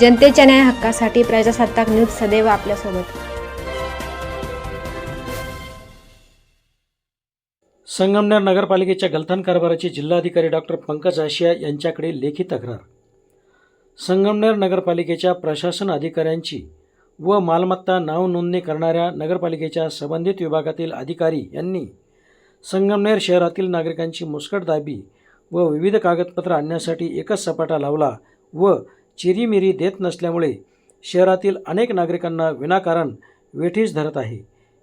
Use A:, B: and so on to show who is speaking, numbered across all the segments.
A: जनतेच्या न्याय हक्कासाठी प्रजासत्ताक न्यूज सदैव आपल्यासोबत.
B: संगमनेर नगरपालिकेच्या गलथान कारभाराची जिल्हाधिकारी डॉक्टर पंकज आशिया यांच्याकडे लेखी तक्रार. संगमनेर नगरपालिकेच्या प्रशासन अधिकाऱ्यांची व मालमत्ता नाव नोंदणी करणाऱ्या नगरपालिकेच्या संबंधित विभागातील अधिकारी यांनी संगमनेर शहरातील नागरिकांची मुस्कटदाबी व विविध कागदपत्र आणण्यासाठी एकच सपाटा लावला व चिरीमिरी देत नसल्यामुळे शहरातील अनेक नागरिकांना विनाकारण वेठीस धरत आहे.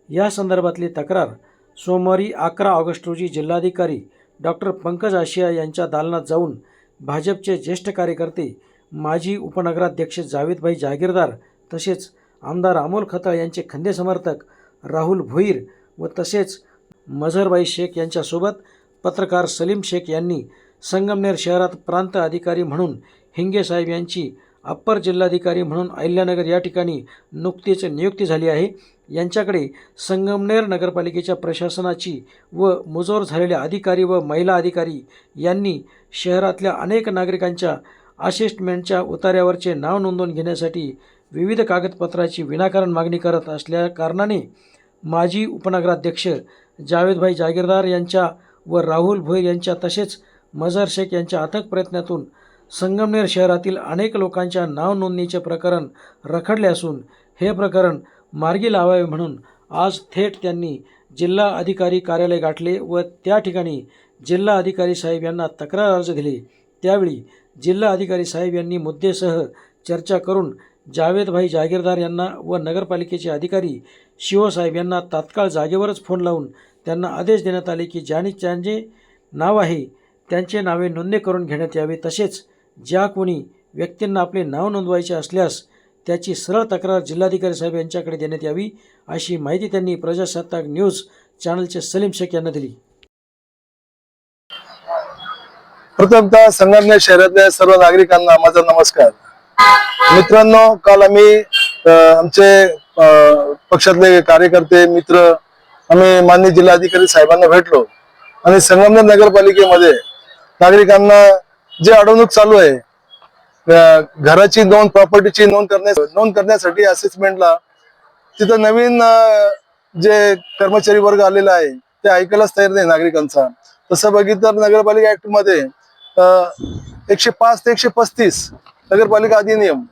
B: या संदर्भातली तक्रार सोमवारी अकरा ऑगस्ट रोजी जिल्हाधिकारी डॉक्टर पंकज आशिया यांच्या दालनात जाऊन भाजपचे ज्येष्ठ कार्यकर्ते माजी उपनगराध्यक्ष जावेदभाई जहागीरदार तसेच आमदार अमोल खताळ यांचे खंदे समर्थक राहुल भोईर व तसेच मझरबाई शेख यांच्यासोबत पत्रकार सलीम शेख यांनी संगमनेर शहरात प्रांत अधिकारी म्हणून हिंगे साहेब यांची अप्पर जिल्हाधिकारी म्हणून अहिल्यानगर या ठिकाणी नुकतीच नियुक्ती झाली आहे. यांच्याकडे संगमनेर नगरपालिकेच्या प्रशासनाची व मुजोर झालेल्या अधिकारी व महिला अधिकारी यांनी शहरातल्या अनेक नागरिकांच्या असिस्टमेंटच्या उतार्यावरचे नाव नोंदवून घेण्यासाठी विविध कागदपत्राची विनाकारण मागणी करत असल्या कारणाने माजी उपनगराध्यक्ष जावेदभाई जागीरदार यांच्या व राहुल भोईर यांच्या तसेच मजहर शेख यांच्या अथक प्रयत्नातून संगमनेर शहरातील अनेक लोकांच्या नावनोंदणीचे प्रकरण रखडले असून हे प्रकरण मार्गी लावावे म्हणून आज थेट त्यांनी जिल्हा अधिकारी कार्यालय गाठले व त्या ठिकाणी जिल्हा अधिकारी साहेब यांना तक्रार अर्ज दिले. त्यावेळी जिल्हा अधिकारी साहेब यांनी मुद्देसह चर्चा करून जावेदभाई जागीरदार यांना व नगरपालिकेचे अधिकारी शिवसाहेब यांना तात्काळ जागेवरच फोन लावून त्यांना आदेश देण्यात आले की ज्याने ज्यांचे नाव आहे त्यांचे नावे नोंदणी करून घेण्यात यावे तसेच ज्या कोणी व्यक्तींना आपले नाव नोंदवायचे असल्यास त्याची सरळ तक्रार जिल्हाधिकारी साहेब यांच्याकडे देण्यात यावी अशी माहिती त्यांनी प्रजासत्ताक न्यूज चॅनलचे सलीम शेख यांना दिली.
C: प्रथमतः संगमनेर शहरातल्या सर्व नागरिकांना माझा नमस्कार. मित्रांनो काल आम्ही आमचे पक्षातले कार्यकर्ते मित्र आम्ही मान्य जिल्हाधिकारी साहेबांना भेटलो आणि संगमनेर नगरपालिकेमध्ये नागरिकांना जे अडवणूक चालू आहे घराची नोंद प्रॉपर्टीची नोंद करण्या नोंद करण्यासाठी असेसमेंटला तिथं नवीन जे कर्मचारी वर्ग आलेला आहे ते ऐकायलाच तयार नाही नागरिकांचा. तसं बघितलं तर नगरपालिका ऍक्टमध्ये एकशे पाच ते एकशे पस्तीस नगरपालिका अधिनियम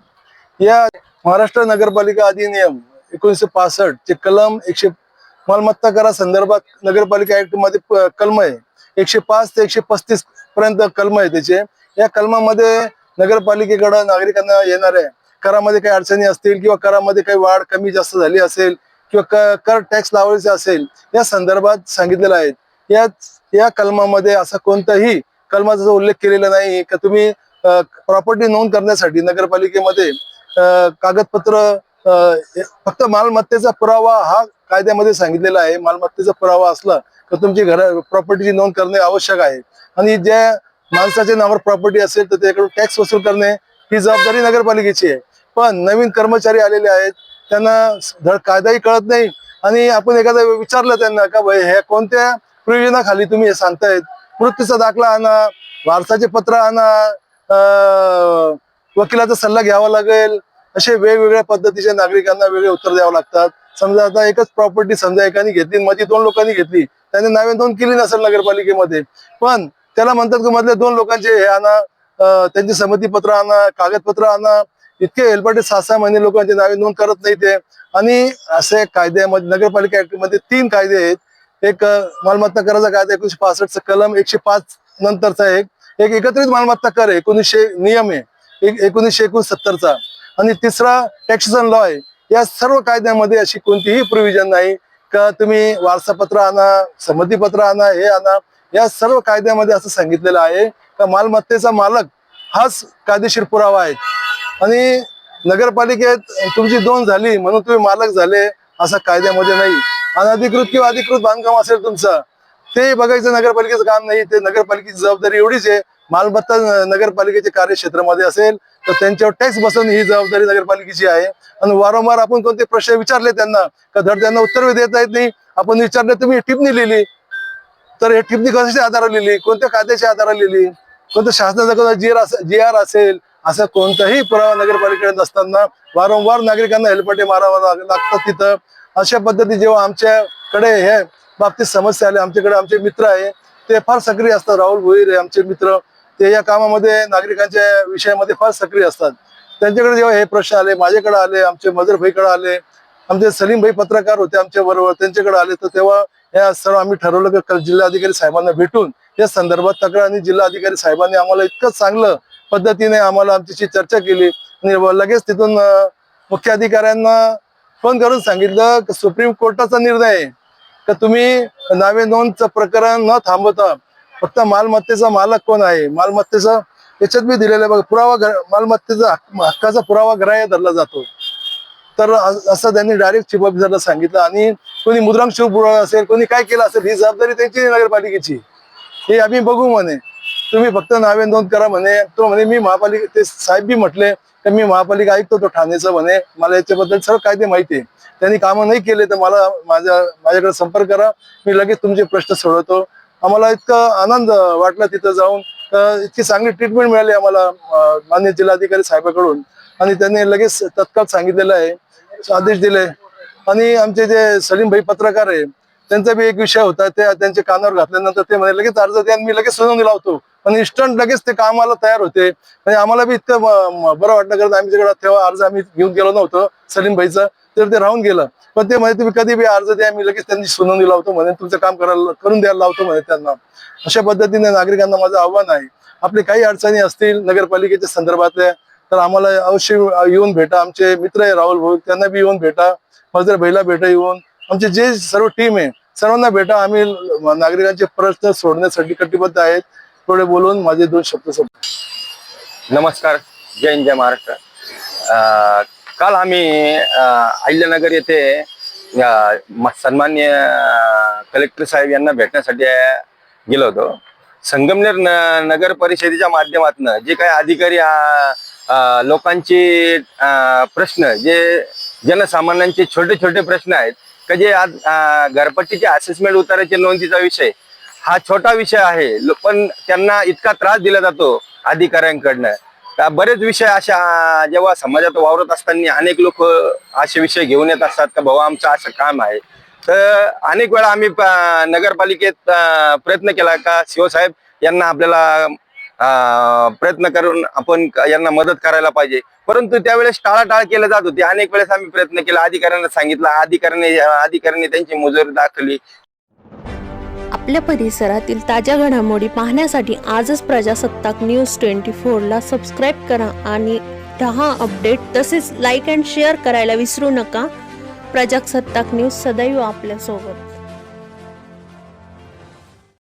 C: या महाराष्ट्र नगरपालिका अधिनियम एकोणीसशे पासष्ट चे कलम एकशे मालमत्ता करा संदर्भात नगरपालिका ऍक्टमध्ये कलम आहे एकशे पाच ते एकशे पस्तीस पर्यंत कलम आहे त्याचे. या कलमामध्ये नगरपालिकेकडं नागरिकांना येणार आहे करामध्ये काही अडचणी असतील किंवा करामध्ये काही वाढ कमी जास्त झाली असेल किंवा क- कर टॅक्स लावायचे असेल या संदर्भात सांगितलेलं आहे. या या कलमामध्ये असा कोणताही कलमाचा जो उल्लेख केलेला नाही का तुम्ही प्रॉपर्टी नोंद करण्यासाठी नगरपालिकेमध्ये कागदपत्र फक्त मालमत्तेचा पुरावा हा कायद्यामध्ये सांगितलेला आहे. मालमत्तेचा पुरावा असला तर तुमची घर प्रॉपर्टीची नोंद करणे आवश्यक आहे. आणि ज्या माणसाच्या नावावर प्रॉपर्टी असेल तर त्याच्याकडून टॅक्स वसूल करणे ही जबाबदारी नगरपालिकेची आहे. पण नवीन कर्मचारी आलेले आहेत. त्यांना धड कायदाही कळत नाही. आणि आपण एखादा विचारलं त्यांना का भाई हे कोणत्या प्रयोजनाखाली तुम्ही हे सांगतायत? मृत्यूचा दाखला आणा वारसाचे पत्र आणा वकिलाचा सल्ला घ्यावा लागेल असे वेगवेगळ्या पद्धतीच्या नागरिकांना वेगळे उत्तर द्यावं लागतात. समजा आता एकच प्रॉपर्टी समजा एकाने घेतली आणि दोन लोकांनी घेतली. त्याने नावे नोंद केली नसेल नगरपालिकेमध्ये. पण त्याला म्हणतात की मधल्या दोन लोकांचे हे आणा त्यांची त्यांची संमतीपत्र आणा कागदपत्र आणा. इतके हेलपाटे सहा सहा महिने लोकांचे नावे नोंद करत नाही ते. आणि असे कायद्यामध्ये नगरपालिका ऍक्टमध्ये तीन कायदे आहेत. एक मालमत्ता कराचा कायदा एकोणीशे पासष्टचा कलम एकशे पाच नंतरचा एक. एक एकत्रित मालमत्ता कर एकोणीसशे नियम आहे. एकोणीसशे एकोणसत्तरचा. आणि तिसरा टॅक्सेशन लॉ आहे. या सर्व कायद्यामध्ये अशी कोणतीही प्रोव्हिजन नाही. का तुम्ही वारसापत्र आणा संमतीपत्र आणा हे आणा या सर्व कायद्यामध्ये असं सांगितलेलं आहे. का मालमत्तेचा मालक हाच कायदेशीर पुरावा आहे. आणि नगरपालिकेत तुमची दोन झाली म्हणून तुम्ही मालक झाले असं कायद्यामध्ये नाही. अनधिकृत किंवा अधिकृत बांधकाम असेल तुमचं ते बघायचं नगरपालिकेचं काम नाही ते नगरपालिकेची जबाबदारी एवढीच आहे. मालमत्ता नगरपालिकेच्या कार्यक्षेत्रामध्ये असेल तर त्यांच्यावर टॅक्स बसवणं ही जबाबदारी नगरपालिकेची आहे. आणि वारंवार आपण कोणते प्रश्न विचारले त्यांना का धड त्यांना उत्तर देता येत नाही आपण विचारले तुम्ही टिप्पणी लिहिली. तर हे टिप्पणी कशाच्या आधारावर लिहिली? कोणत्या कायद्याच्या आधारावर लिहिली? कोणत्या शासनाचा जी आर जी आर असेल असं कोणताही पुरावा नगरपालिकेकडे नसताना वारंवार नागरिकांना हेलपटे मारावा लागतात तिथं. अशा पद्धती जेव्हा आमच्याकडे हे बाबतीत समस्या आल्या आमच्याकडे आमचे मित्र आहे. ते फार सक्रिय असतात. राहुल भोईर आमचे मित्र. ते या कामामध्ये नागरिकांच्या विषयामध्ये फार सक्रिय असतात. त्यांच्याकडे जेव्हा हे प्रश्न आले माझ्याकडे आले आमचे मजर भाईकडे आले आमचे सलीम भाई पत्रकार होते आमच्या बरोबर त्यांच्याकडे आले तर तेव्हा या सर्व आम्ही ठरवलं की जिल्हाधिकारी साहेबांना भेटून या संदर्भात तक्रार आणि जिल्हाधिकारी साहेबांनी आम्हाला इतकं चांगलं पद्धतीने आम्हाला आमच्याशी चर्चा केली. आणि लगेच तिथून मुख्य अधिकाऱ्यांना फोन करून सांगितलं की सुप्रीम कोर्टाचा निर्णय आहे. तर तुम्ही नावे नोंदचं प्रकरण न थांबवता फक्त मालमत्तेचा मालक कोण आहे? मालमत्तेचा याच्यात मी दिलेलं आहे बघा पुरावा मालमत्तेचा हक्क- हक्काचा पुरावा ग्राह्य धरला जातो. तर असं त्यांनी डायरेक्ट चीफ ऑफिसरला सांगितलं आणि कोणी मुद्रांक पुरावा असेल कोणी काय केलं असेल ही जबाबदारी त्यांची नगरपालिकेची. हे आम्ही बघू म्हणे. तुम्ही फक्त नावे नोंद करा म्हणे. तो म्हणे मी महापालिका ते साहेब बी म्हटले तर मी महापालिका ऐकतो तो ठाण्याचं म्हणे. मला याच्याबद्दल सर्व कायदे माहिती आहे. त्यांनी कामं नाही केले तर मला माझ्या माझ्याकडे संपर्क करा. मी लगेच तुमचे प्रश्न सोडवतो. आम्हाला इतका आनंद वाटला तिथं जाऊन. तर इतकी चांगली ट्रीटमेंट मिळाली आम्हाला मान्य जिल्हाधिकारी साहेबाकडून. आणि त्यांनी लगेच तत्काळ सांगितलेलं आहे. आदेश दिले. आणि आमचे जे सलीम भाई पत्रकार आहे त्यांचा बी एक विषय होता ते त्यांच्या कानावर घातल्यानंतर ते म्हणे लगेच अर्ज द्या मी लगेच सुनावणी लावतो पण इन्स्टंट लगेच ते कामाला तयार होते. म्हणजे आम्हाला बी इतकं बरं वाटलं करत आम्ही तिकडे तेव्हा अर्ज आम्ही घेऊन गेलो नव्हतो सलीम भाईचं तर ते राहून गेलं. पण ते म्हणे तुम्ही कधी बी अर्ज द्या मी लगेच त्यांची सुनावणी लावतो म्हणे तुमचं काम करायला करून द्यायला लावतो म्हणे त्यांना. अशा पद्धतीने नागरिकांना माझं आव्हान आहे. आपले काही अडचणी असतील नगरपालिकेच्या संदर्भातल्या तर आम्हाला अवश्य येऊन भेटा. आमचे मित्र आहे राहुल भाऊ त्यांना बी येऊन भेटा. मजर भाईला भेटा येऊन. आमचे जे सर्व टीम आहे सर्वांना भेटा. आम्ही नागरिकांचे प्रश्न सोडण्यासाठी कटिबद्ध आहेत. थोडे बोलून माझे दोन शब्द
D: नमस्कार. जय हिंद जय महाराष्ट्र. अ, काल आम्ही अहिल्यानगर येथे सन्मान्य कलेक्टर साहेब यांना भेटण्यासाठी गेलो होतो. संगमनेर न- नगर परिषदेच्या माध्यमातून जे काही अधिकारी लोकांचे प्रश्न जे जनसामान्यांचे छोटे छोटे प्रश्न आहेत का जे आज घरपट्टीचे असेसमेंट उतारायचे नोंदीचा विषय हा छोटा विषय आहे. पण त्यांना इतका त्रास दिला जातो अधिकाऱ्यांकडनं. बरेच विषय अशा जेव्हा समाजात वावरत असताना अनेक लोक असे विषय घेऊन येत असतात का भाऊ आमचं असं काम आहे. तर अनेक वेळा आम्ही नगरपालिकेत प्रयत्न केला का शिवसाहेब यांना आपल्याला प्रयत्न करून आपण यांना मदत करायला पाहिजे. परंतु त्यावेळेस टाळाटाळ केलं जात होती. अनेक वेळेस आम्ही प्रयत्न केला. अधिकाऱ्यांना सांगितलं. अधिकाऱ्यांनी अधिकाऱ्यांनी त्यांची मुजोरी दाखवली.
E: आपल्या परिसरातील ताज्या घडामोडी पाहण्यासाठी आजच प्रजासत्ताक न्यूज ट्वेंटी फोरला सबस्क्राईब करा आणि रहा अपडेट तसेच लाईक अँड शेअर करायला विसरू नका. प्रजासत्ताक न्यूज सदैव आपल्यासोबत.